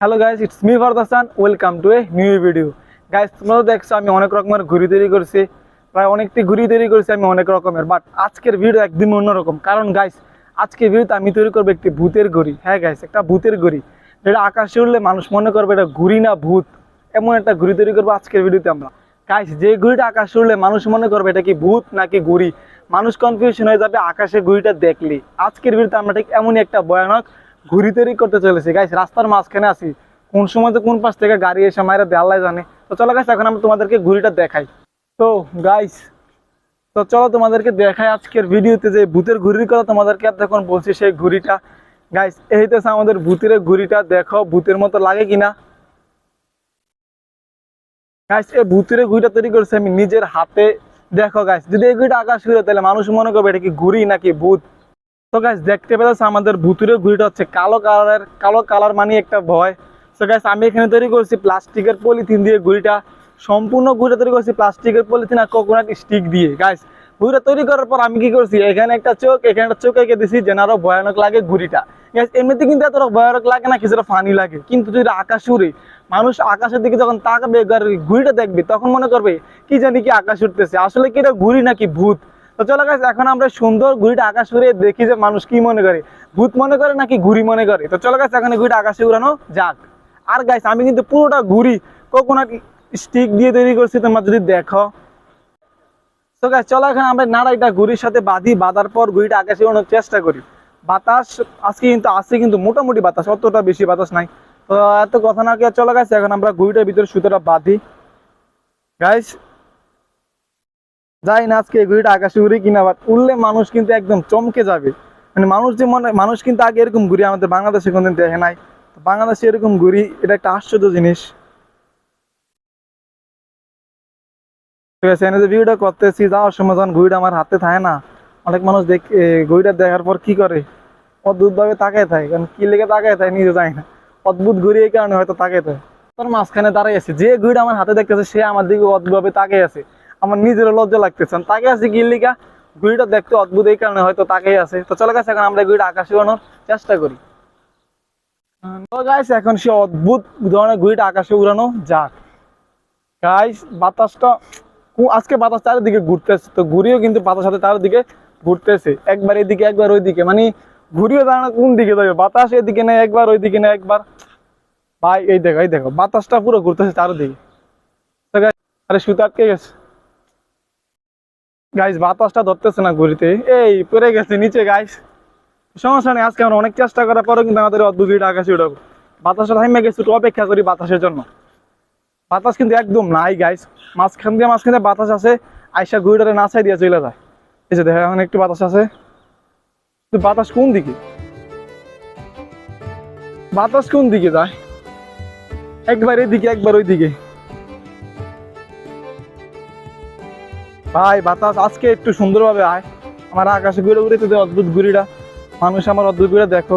Hello guys it's me Fardasan welcome to a new video guys তোমরা দেখছ, আমি অনেক রকমের ঘুড়ি তৈরি করছি। প্রায় অনেকটি ঘুড়ি তৈরি করছি আমি অনেক রকমের বাট আজকের ভিডিও একদম অন্যরকম। কারণ গাইস আজকের ভিডিওতে আমি তৈরি করব একটি ভূতের ঘড়ি। হ্যাঁ গাইস একটা ভূতের ঘড়ি। যেটা আকাশে উঠলে মানুষ মনে করবে এটা ঘুরি না ভূত। এমন একটা ঘুরি তৈরি করব আজকের ভিডিওতে আমরা। গাইস যে ঘুড়িটা আকাশে উঠলে মানুষ মনে করবে এটা কি ভূত নাকি ঘুড়ি? মানুষ কনফিউশন হয়ে যাবে আকাশে ঘুড়িটা দেখলে আজকের ভিডিওতে আমরা ঠিক এমনই একটা ভয়ানক ঘুড়ি তৈরি করতে চলেছি। গাইস রাস্তার মাঝখানে আছি। কোন সময় তো কোন পাশ থেকে গাড়ি এসে মায়েরা দেয়াল্লায় জানে। তো চলো গাইস এখন আমি তোমাদেরকে ঘুড়িটা দেখাই। তো গাইস তো চলো তোমাদেরকে দেখাই আজকের ভিডিওতে যে ভূতের ঘুড়ির কথা তোমাদেরকে এতক্ষণ বলছি সেই ঘুড়িটা গাইস এই হইতেছে আমাদের ভূতের ঘুড়িটা দেখো ভূতের মতো লাগে কিনা। গাইস এই ভূতের ঘুড়িটা তৈরি করছি আমি নিজের হাতে। দেখো গাইস যদি এই ঘুড়িটা আকাশ ঘুরে, তাহলে মানুষ মনে করবে এটা কি ঘুড়ি নাকি ভূত? তো গাইস দেখতে পেয়েছে আমাদের ভুতুরের ঘুড়িটা হচ্ছে কালো কালারের কালো কালার মানে একটা ভয়। তো গাইস আমি এখানে তৈরি করছি প্লাস্টিকের পলিথিন দিয়ে ঘুড়িটা। সম্পূর্ণ ঘুড়িটা তৈরি করছি প্লাস্টিকের পলিথিন আর কোকোনাট স্টিক দিয়ে। গাইস ঘুড়িটা তৈরি করার পর আমি কি করছি? এখানে একটা চোখ, এখানে একটা চোখ এঁকে দিছি যেন আরও ভয়ানক লাগে ঘুড়িটা। গাইস এমনিতে কিন্তু এতটা ভয়ানক লাগে না কিছুটা ফানি লাগে। কিন্তু যদি আকাশ উড়ে, মানুষ আকাশের দিকে যখন তাকাবে, ঘুড়িটা দেখবে, তখন মনে করবে, কি জানি কি আকাশ উঠতেছে। আসলে কি এটা ঘুড়ি নাকি ভূত? তো চলো গাছ এখন আমরা সুন্দর ঘুড়িটা আকাশ উড়ে দেখি যে মানুষ কি মনে করে। ভূত মনে করে নাকি ঘুড়ি মনে করে? তো চলো গাছ এখন ঘুড়িটা আকাশে উড়ানো যাক। আর গাইস আমি কিন্তু পুরোটা ঘুড়ি কোকোনাট স্টিক দিয়ে তৈরি করছি, তোমরা যদি দেখো। তো গাছ চলো এখন আমরা নাড়াইটা ঘুড়ির সাথে বাঁধি, বাঁধার পর ঘুড়িটা আকাশে উড়ানোর চেষ্টা করি। বাতাস, আজকে কিন্তু আছে কিন্তু মোটামুটি বাতাস, অতটা বেশি বাতাস নাই। তো এত কথা না কি চলো গাছ এখন আমরা ঘুড়িটার ভিতরে সুতোটা বাঁধি। গাইস যাই না আজকে ঘুড়িটা আকাশে উড়ে কিনা বাট উড়লে মানুষ কিন্তু একদম চমকে যাবে। মানে মানুষ যে মনে মানুষ কিন্তু আগে এরকম ঘুড়ি আমাদের বাংলাদেশে কোনদিন দেখে নাই। বাংলাদেশে এরকম ঘুড়ি, এটা একটা আশ্চর্য জিনিস। ঠিক আছে এনে যে ভিডিওটা করতেছি, যাওয়ার সময় যখন ঘুড়িটা আমার হাতে থাকে না, অনেক মানুষ দেখ ঘুড়িটা দেখার পর কি করে? অদ্ভুত ভাবে তাকায় থাকে, কারণ কি লেগে তাকায় থাকে নিজে যায় না। অদ্ভুত ঘুড়ি এই কারণে হয়তো তাকায় থাকে। তোর মাঝখানে দাঁড়াই আছে, যে ঘুড়িটা আমার হাতে দেখতেছে, সে আমার দিকে অদ্ভুত ভাবে তাকিয়ে আছে। আমার নিজেরও লজ্জা লাগতেছে। তাকে আছে কি লিগা? ঘুড়িটা দেখতে অদ্ভুত, এই কারণে হয়তো তাকেই আছে। তো চলে গাছ এখন আমরা ঘুড়িটা আকাশে উড়ানোর চেষ্টা করি। গাইস এখন সে অদ্ভুত ধরনের ঘুড়িটা আকাশে উড়ানো যাক। গাইস বাতাসটা আজকে বাতাস চারিদিকে ঘুরতেছে, তো ঘুরিও কিন্তু বাতাস সাথে চারিদিকে ঘুরতেছে। একবার এদিকে, একবার ওইদিকে। মানে ঘুরিও জানে কোন দিকে যাবে। বাতাস এদিকে নেই, একবার ওইদিকে নেই, একবার। ভাই, এই দেখো এই দেখো, বাতাসটা পুরো ঘুরতেছে চারিদিকে। আরে সুতো আটকে গেছে। গাইস বাতাসটা ধরতেছে না ঘুরিতে। এই, পড়ে গেছে নিচে গাইস সমস্যা নেই, আজকে আমরা অনেক চেষ্টা করার পরেও কিন্তু আমাদের অদ্ভুত আকাশে উঠাবো বাতাসটা থাইমে গেছে, একটু অপেক্ষা করি বাতাসের জন্য। বাতাস কিন্তু একদম নাই গাইস মাঝখান দিয়ে মাঝখান দিয়ে বাতাস আছে, আইসা ঘুরিটারে নাচাই দিয়ে চলে যায়। এই যে দেখো এখন একটু বাতাস আছে। কিন্তু বাতাস কোন দিকে? বাতাস কোন দিকে যায়? একবার এদিকে, একবার ওই দিকে ভাই, বাতাস আজকে একটু সুন্দরভাবে আয়। আমার আকাশে ঘুরে ঘুরে তোদের অদ্ভুত ঘুরিটা। মানুষ আমার অদ্ভুত ঘুরে দেখো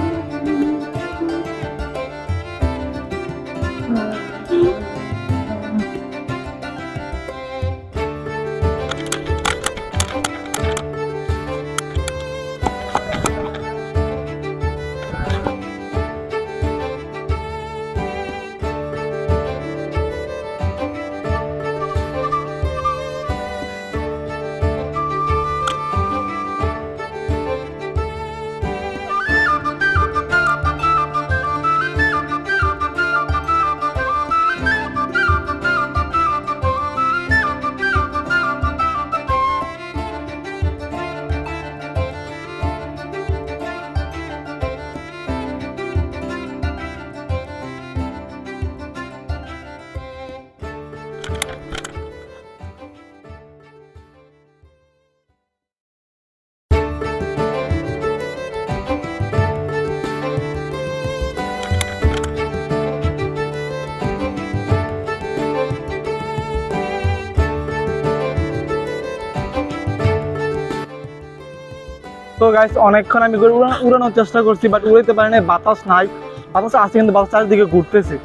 তো গাইস অনেকক্ষণ আমি উড়ানোর চেষ্টা করছি বাট উড়াইতে পারি না বাতাস নাই। বাতাস আছে, কিন্তু বাতাস চারিদিকে ঘুরতেছে।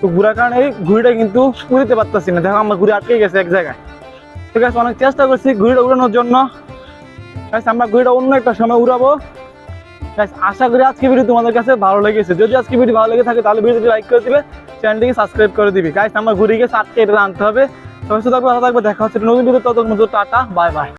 তো ঘুরার কারণে এই ঘুড়িটা কিন্তু উড়িতে পারতেছি না। দেখো, আমার ঘুড়ি আটকে গেছে এক জায়গায়। তো গাইস অনেক চেষ্টা করছি ঘুড়িটা উড়ানোর জন্য। গাইস আমরা ঘুড়িটা অন্য একটা সময় উড়াবো। গাইস আশা করি আজকে ভিডিও তোমাদের কাছে ভালো লেগেছে। যদি আজকে ভিডিও ভালো লেগে থাকে, তাহলে ভিডিওটি লাইক করে দিবে, চ্যানেলটিকে সাবস্ক্রাইব করে দিবি। গাইস আমার ঘুড়ি গেছে আটকে এটা আনতে হবে। সবাই সুস্থ থাকবে দেখা হচ্ছে নতুন ভিডিও ততক্ষণ টাটা বাই বাই